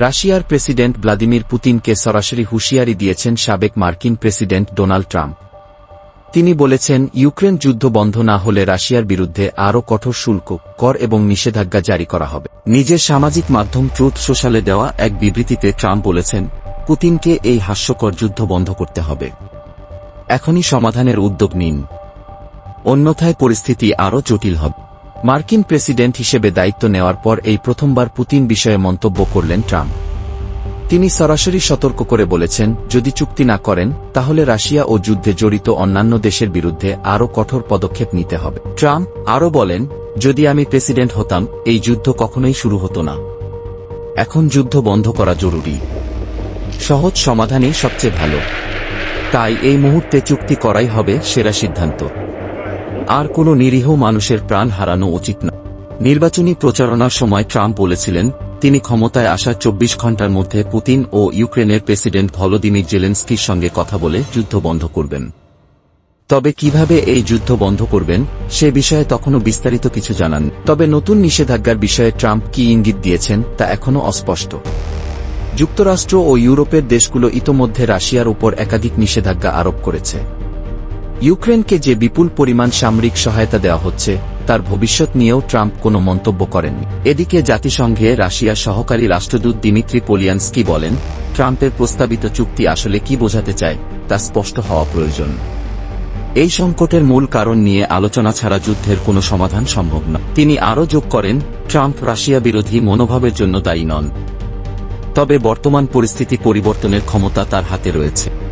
রাশিয়ার president Vladimir পুতিনকে সরাসরি হুঁশিয়ারি দিয়েছেন সাবেক মার্কিন প্রেসিডেন্ট ডোনাল্ড ট্রাম্প। তিনি বলেছেন, ইউক্রেন যুদ্ধ বন্ধ না হলে রাশিয়ার বিরুদ্ধে আরও কঠোর শুল্ক, কর এবং নিষেধাজ্ঞা জারি করা হবে। নিজের সামাজিক মাধ্যম ট্রুথ সোশ্যালে দেওয়া এক বিবৃতিতে ট্রাম্প বলেছেন, পুতিনকে এই হাস্যকর যুদ্ধ বন্ধ করতে হবে। এখনই সমাধানের উদ্যোগ নিন। অন্যথায় পরিস্থিতি আরও জটিল হবে। মার্কিন প্রেসিডেন্ট হিসেবে দায়িত্ব নেওয়ার পর এই প্রথমবার পুতিন বিষয়ে মন্তব্য করলেন ট্রাম্প। তিনি সরাসরি সতর্ক করে বলেছেন, যদি চুক্তি না করেন, তাহলে রাশিয়া ও যুদ্ধে জড়িত অন্যান্য দেশের বিরুদ্ধে আরও কঠোর পদক্ষেপ নিতে হবে। ট্রাম্প আরও বলেন, যদি আমি প্রেসিডেন্ট হতাম, এই যুদ্ধ কখনোই শুরু হতো না। এখন যুদ্ধ বন্ধ করা জরুরি। সহজ সমাধানই সবচেয়ে ভালো। তাই এই মুহূর্তে চুক্তি করাই হবে সেরা সিদ্ধান্ত। আর কোনো নিরীহ মানুষের প্রাণ হারানো উচিত না। নির্বাচনী প্রচারণার সময় ট্রাম্প বলেছিলেন, তিনি ক্ষমতায় আসা চব্বিশ ঘণ্টার মধ্যে পুতিন ও ইউক্রেনের প্রেসিডেন্ট ভলোদিমির জেলেন্সকির সঙ্গে কথা বলে যুদ্ধ বন্ধ করবেন। তবে কীভাবে এই যুদ্ধ বন্ধ করবেন, সে বিষয়ে তখনও বিস্তারিত কিছু জানান। তবে নতুন নিষেধাজ্ঞার বিষয়ে ট্রাম্প কি ইঙ্গিত দিয়েছেন, তা এখনও অস্পষ্ট। যুক্তরাষ্ট্র ও ইউরোপের দেশগুলো ইতোমধ্যে রাশিয়ার উপর একাধিক নিষেধাজ্ঞা আরোপ করেছে। ইউক্রেনকে যে বিপুল পরিমাণ সামরিক সহায়তা দেওয়া হচ্ছে, তার ভবিষ্যৎ নিয়েও ট্রাম্প কোনো মন্তব্য করেননি। এদিকে জাতিসংঘে রাশিয়ার সহকারী রাষ্ট্রদূত দিমিত্রি পোলিয়ানস্কি বলেন, ট্রাম্পের প্রস্তাবিত চুক্তি আসলে কি বোঝাতে চায়, তা স্পষ্ট হওয়া প্রয়োজন। এই সংকটের মূল কারণ নিয়ে আলোচনা ছাড়া যুদ্ধের কোনো সমাধান সম্ভব না। তিনি আরও যোগ করেন, ট্রাম্প রাশিয়া বিরোধী মনোভাবের জন্য দায়ী নন। তবে বর্তমান পরিস্থিতি পরিবর্তনের ক্ষমতা তার হাতে রয়েছে।